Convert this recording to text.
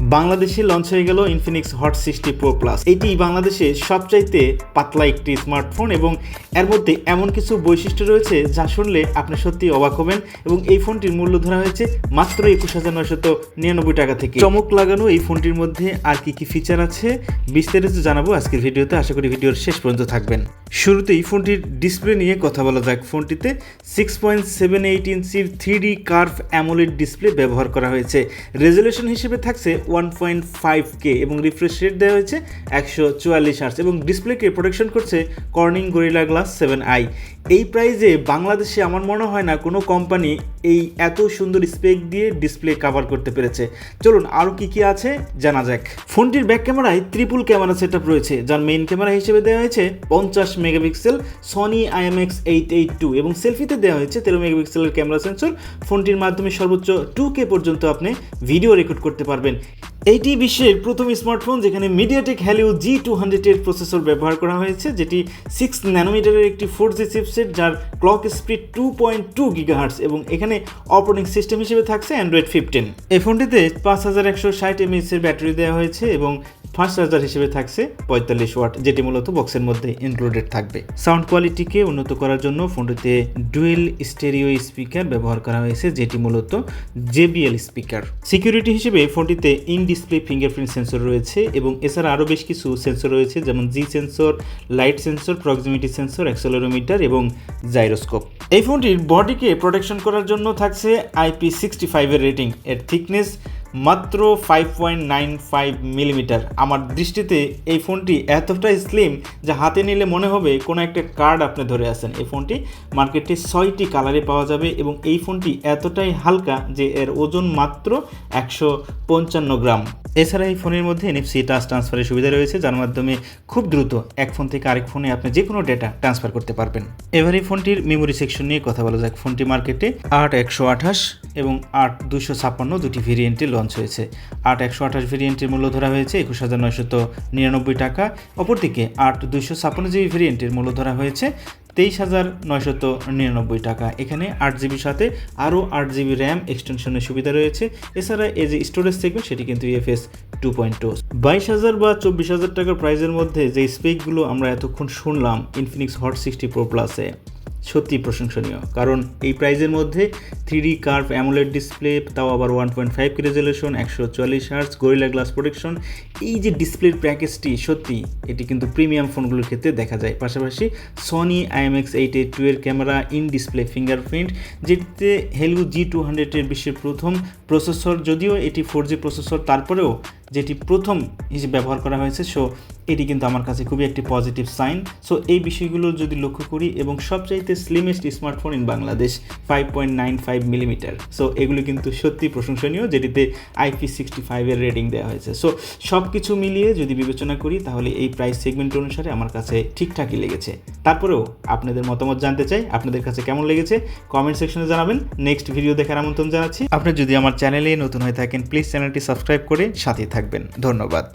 বাংলাদেশে লঞ্চ হয়ে গেল Infinix Hot sixty Pro Plus এটি বাংলাদেশে সবচাইতে পাতলা একটি স্মার্টফোন এবং এর মধ্যে এমন কিছু বৈশিষ্ট্য রয়েছে যা শুনলে আপনি সত্যি অবাক হবেন এবং এই ফোনটির মূল্য ধরা হয়েছে মাত্র একুশ হাজার নয়শত নিরানব্বই টাকা থেকে। চমক লাগানো এই ফোনটির মধ্যে আর কি কি ফিচার আছে বিস্তারিত জানাব আজকের ভিডিওতে। আশা করি ভিডিওর শেষ পর্যন্ত থাকবেন। শুরুতেই ফোনটির ডিসপ্লে নিয়ে কথা বলা যাক। ফোনটিতে সিক্স পয়েন্ট সেভেন এইট ইঞ্চির three D curve AMOLED display ব্যবহার করা হয়েছে। রেজলিউশন হিসেবে থাকছে ওয়ান পয়েন্ট ফাইভ কে এবং রিফ্রেশ রেট দেওয়া হয়েছে একশো চুয়াল্লিশ আর্টস এবং ডিসপ্লেকে প্রোটেকশন করছে Corning Gorilla Glass seven i এই প্রাইজে বাংলাদেশে আমার মনে হয় না কোনো কোম্পানি এই এত সুন্দর স্পেক দিয়ে ডিসপ্লে কভার করতে পেরেছে। চলুন আরও কি কি আছে জানা যাক। ফোনটির ব্যাক ক্যামেরায় ত্রিপুল ক্যামেরা সেট রয়েছে, যার মেইন ক্যামেরা হিসেবে দেওয়া হয়েছে পঞ্চাশ megapixel Sony IMX eight eight two এবং সেলফিতে দেওয়া হয়েছে তেরো মেগাপিক্সেলের ক্যামেরা সেন্সর ফোনটির মাধ্যমে সর্বোচ্চ টু কে পর্যন্ত আপনি ভিডিও রেকর্ড করতে পারবেন। এইটি বিশ্বের প্রথম স্মার্টফোন যেখানে MediaTek Helio G two hundred হান্ড্রেডের প্রসেসর ব্যবহার করা হয়েছে, যেটি সিক্স ন্যানোমিটারের একটি ফোর জি চিপসেট যার clock speed two point two gigahertz এবং এখানে অপারেটিং সিস্টেম হিসেবে থাকছে অ্যান্ড্রয়েড ফিফটিন এই ফোনটিতে পাঁচ হাজার একশো ষাট এমএসের ব্যাটারি দেওয়া হয়েছে এবং ফাস্ট চার্জার হিসেবে থাকছে পঁয়তাল্লিশ ওয়াট, যেটি মূলত বক্সের মধ্যে ইনক্লুডেড থাকবে। সাউন্ড কোয়ালিটিকে উন্নত করার জন্য ফোনটিতে ডুয়েল স্টেরিও স্পিকার ব্যবহার করা হয়েছে, যেটি মূলত জেবিএল স্পিকার সিকিউরিটি হিসেবে ফোনটিতে ইন ডিসপ্লে ফিঙ্গারপ্রিন্ট সেন্সর রয়েছে এবং এছাড়া আরও বেশ কিছু সেন্সর রয়েছে, যেমন G sensor, light sensor, proximity sensor, accelerometer এবং জাইরোস্কোপ। এই ফোনটির বডিকে প্রোটেকশন করার জন্য থাকছে আইপি সিক্সটি ফাইভের রেটিং এর থিকনেস মাত্র five point nine five millimetre আমার দৃষ্টিতে এই ফোনটি এতটাই স্লিম যে হাতে নিলে মনে হবে কোনো একটা কার্ড আপনি ধরে আছেন। এই ফোনটি মার্কেটে ছয়টি কালারে পাওয়া যাবে এবং এই ফোনটি এতটাই হালকা যে এর ওজন মাত্র একশো পঞ্চান্ন গ্রাম। এছাড়া এই ফোনের মধ্যে এনএফসি টাচ ট্রান্সফারের সুবিধা রয়েছে, যার মাধ্যমে খুব দ্রুত এক ফোন থেকে আরেক ফোনে আপনি যে কোনো ডেটা ট্রান্সফার করতে পারবেন। এবার এই ফোনটির মেমোরি সেকশন নিয়ে কথা বলা যাক। ফোনটি মার্কেটে আট একশো আঠাশ এবং আট দুশো ছাপ্পান্ন দুটি ভেরিয়েন্টে লঞ্চ হয়েছে। আট একশো আঠাশ ভেরিয়েন্টের মূল্য ধরা হয়েছে একুশ হাজার নয়শত নিরানব্বই টাকা। অপরদিকে আট দুশো ছাপ্পান্ন জিবি ভেরিয়েন্টের মূল্য ধরা হয়েছে তেইশ হাজার নয়শত নিরানব্বই টাকা। এখানে আট জিবির সাথে আরও আট জিবি র্যাম এক্সটেনশনের সুবিধা রয়েছে। এছাড়া এই যে স্টোরেজ থাকবে, সেটি কিন্তু ইএফএস টু পয়েন্ট টু বাইশ হাজার বা চব্বিশ হাজার টাকার প্রাইজের মধ্যে যে স্পেকগুলো আমরা এতক্ষণ শুনলাম ইনফিনিক্স হট সিক্সটি প্রো প্লাসে সত্যি প্রশংসনীয়। কারণ এই প্রাইজের মধ্যে three D curve AMOLED display তাও আবার ওয়ান পয়েন্ট ফাইভ রেজলিউশন একশো চুয়াল্লিশ হার্স গরিলা গ্লাস প্রোটেকশন এই যে ডিসপ্লের প্যাকেজটি সত্যি এটি কিন্তু প্রিমিয়াম ফোনগুলোর ক্ষেত্রে দেখা যায়। পাশাপাশি Sony IMX eight eight two এর ক্যামেরা ইন ডিসপ্লে ফিঙ্গারপ্রিন্ট যেটিতে হেলিও জি টু হান্ড্রেডের বিশ্বের প্রথম প্রসেসর যদিও এটি ফোর জি প্রসেসর তারপরেও যেটি প্রথম হিসেবে ব্যবহার করা হয়েছে সো এটি কিন্তু আমার কাছে খুবই একটি পজিটিভ সাইন সো এই বিষয়গুলো যদি লক্ষ্য করি এবং সবচাইতে slimmest smartphone in Bangladesh five point nine five millimetre so এগুলো কিন্তু সত্যি প্রশংসনীয়, যেটিতে আইপি সিক্সটি ফাইভের রেটিং দেওয়া হয়েছে। সো সব কিছু মিলিয়ে যদি বিবেচনা করি, তাহলে এই প্রাইস সেগমেন্ট অনুসারে আমার কাছে ঠিকঠাকই লেগেছে। তারপরেও আপনাদের মতামত জানতে চাই, আপনাদের কাছে কেমন লেগেছে? কমেন্ট সেকশনে জানাবেন। নেক্সট ভিডিও দেখার আমন্ত্রণ জানাচ্ছি। আপনি যদি আমার চ্যানেলে নতুন হয়ে থাকেন প্লিজ চ্যানেলটি সাবস্ক্রাইব করে সাথে থাকবেন। ধন্যবাদ।